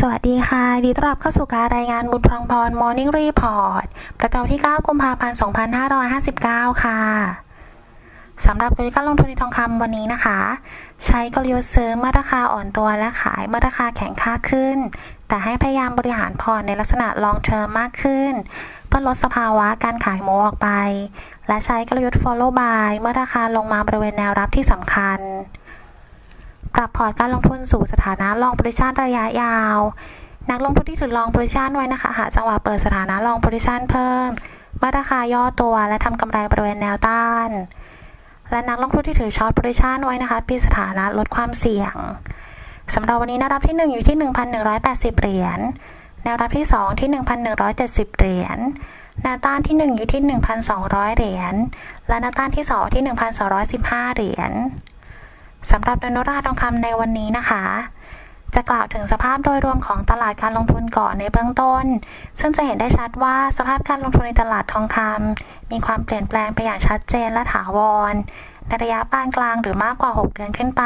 สวัสดีค่ะ ดีต้อนรับเข้าสู่การรายงานบุญพรองพร Morning Report ประจำที่ 9 กุมภาพันธ์ 2559 ค่ะ สำหรับกลยุทธ์การลงทุนในทองคำวันนี้นะคะ ใช้กลยุทธ์ซื้อเมื่อราคาอ่อนตัวและขายเมื่อราคาแข็งค่าขึ้น แต่ให้พยายามบริหารพอร์ตในลักษณะ long term มากขึ้น เพื่อลดสภาวะการขายหมูออกไป และใช้กลยุทธ์ follow buy เมื่อราคาลงมาบริเวณแนวรับที่สำคัญ ปรับพอร์ตการลงทุนสู่สถานะลอง position ระยะยาว นักลงทุนที่ถือลอง position ไว้นะคะ หาจังหวะเปิดสถานะลอง position เพิ่มเมื่อราคาย่อตัวและทำกำไรบริเวณแนวต้าน และนักลงทุนที่ถือช็อต position ไว้นะคะปีสถานะลดความเสี่ยงสำหรับวันนี้แนวรับที่ 1 อยู่ที่ 1,180 เหรียญแนวรับที่ 2 ที่ 1,170 เหรียญแนวต้านที่ 1 อยู่ที่ 1,200 เหรียญ และแนวต้านที่ 2 ที่ 1,215 เหรียญ สำหรับดนราทองคำในวันนี้นะคะ จะกล่าวถึงสภาพโดยรวมของตลาดการลงทุนก่อนในเบื้องต้น ซึ่งจะเห็นได้ชัดว่าสภาพการลงทุนในตลาดทองคำมีความเปลี่ยนแปลงไปอย่างชัดเจนและถาวรในระยะปานกลางหรือมากกว่า 6 เดือนขึ้นไป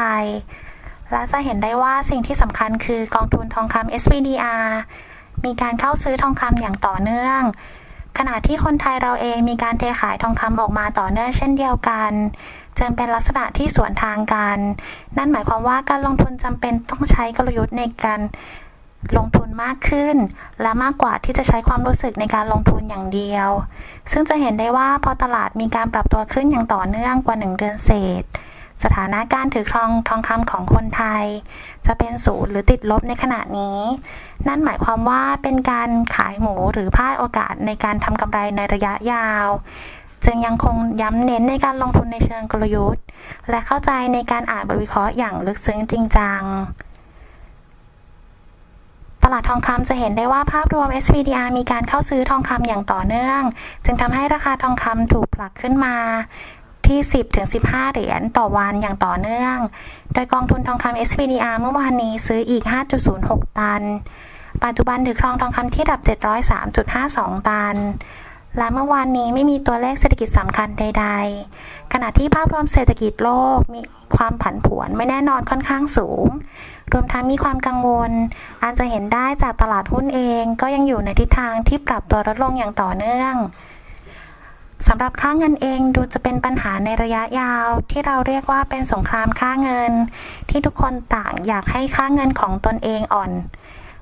และจะเห็นได้ว่าสิ่งที่สำคัญคือกองทุนทองคำ SPDR มีการเข้าซื้อทองคำอย่างต่อเนื่อง ขณะที่คนไทยเราเองมีการเทขายทองคำออกมาต่อเนื่องเช่นเดียวกันจึงเป็นลักษณะที่สวนทางกัน นั่นหมายความว่าการลงทุนจำเป็นต้องใช้กลยุทธ์ในการลงทุนมากขึ้น และมากกว่าที่จะใช้ความรู้สึกในการลงทุนอย่างเดียว ซึ่งจะเห็นได้ว่าพอตลาดมีการปรับตัวขึ้นอย่างต่อเนื่องกว่า 1 เดือนเศษ สถานะการถือครองทองคำของคนไทย จะเป็นศูนย์หรือติดลบในขณะนี้ นั่นหมายความว่าเป็นการขายหมูหรือพลาดโอกาสในการทำกำไรในระยะยาว จึงยังคงย้ำเน้นในการลงทุนในเชิงกลยุทธ์ และเข้าใจในการอ่านบทวิเคราะห์อย่างลึกซึ้งจริงจังตลาดทองคำจะเห็นได้ว่าภาพรวม SPDR มีการเข้าซื้อทองคำอย่างต่อเนื่อง จึงทำให้ราคาทองคำถูกผลักขึ้นมา ที่ 10-15 เหรียญต่อวันอย่างต่อเนื่อง โดยกองทุนทองคำ SPDR เมื่อวานนี้ซื้ออีก 5.06 ตัน ปัจจุบันถือครองทองคำที่ระดับ 703.52 ตัน และเมื่อวานนี้ไม่มีตัวเลขเศรษฐกิจสำคัญใด ๆ ขณะที่ภาพรวมเศรษฐกิจโลกมีความผันผวนไม่แน่นอนค่อนข้างสูง รวมทั้งมีความกังวลอาจจะเห็นได้จากตลาดหุ้นเองก็ยังอยู่ในทิศทางที่ปรับตัวลดลงอย่างต่อเนื่อง สำหรับค่าเงินเองดูจะเป็นปัญหาในระยะยาว ที่เราเรียกว่าเป็นสงครามค่าเงิน ที่ทุกคนต่างอยากให้ค่าเงินของตนเองอ่อน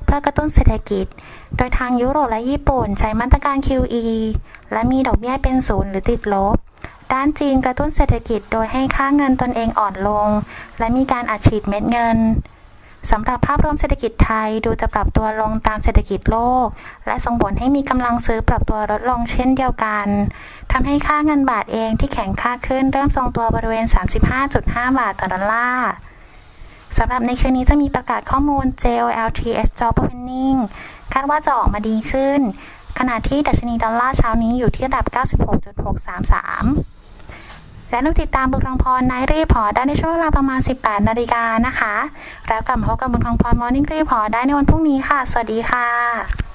เพื่อกระตุ้นเศรษฐกิจ โดยทางยุโรปและญี่ปุ่นใช้มาตรการ QE และมีดอกเบี้ยเป็นศูนย์หรือติดลบ ด้านจีนกระตุ้นเศรษฐกิจโดยให้ค่าเงินตนเองอ่อนลง และมีการอัดฉีดเม็ดเงิน สำหรับภาพรวมเศรษฐกิจไทยดูจะปรับตัวลงตามเศรษฐกิจโลก และส่งผลให้มีกำลังซื้อปรับตัวลดลงเช่นเดียวกันทำให้ค่าเงินบาทเองที่แข็งค่าขึ้นเริ่มทรงตัวบริเวณ 35.5 บาทต่อดอลลาร์สำหรับในคืนนี้จะมีประกาศข้อมูล JOLTS Job Opening คาดว่าจะออกมาดีขึ้น ขณะที่ดัชนีดอลลาร์เช้านี้อยู่ที่ระดับ 96.633 และนุกติดตามบุญทองพรในรีพอร์ตได้ในช่วงเวลาประมาณ 18 นาฬิกานะคะ แล้วกลับมาพบกับบุญทองพรมอร์นิ่งรีพอร์ตได้ในวันพรุ่งนี้ค่ะ สวัสดีค่ะ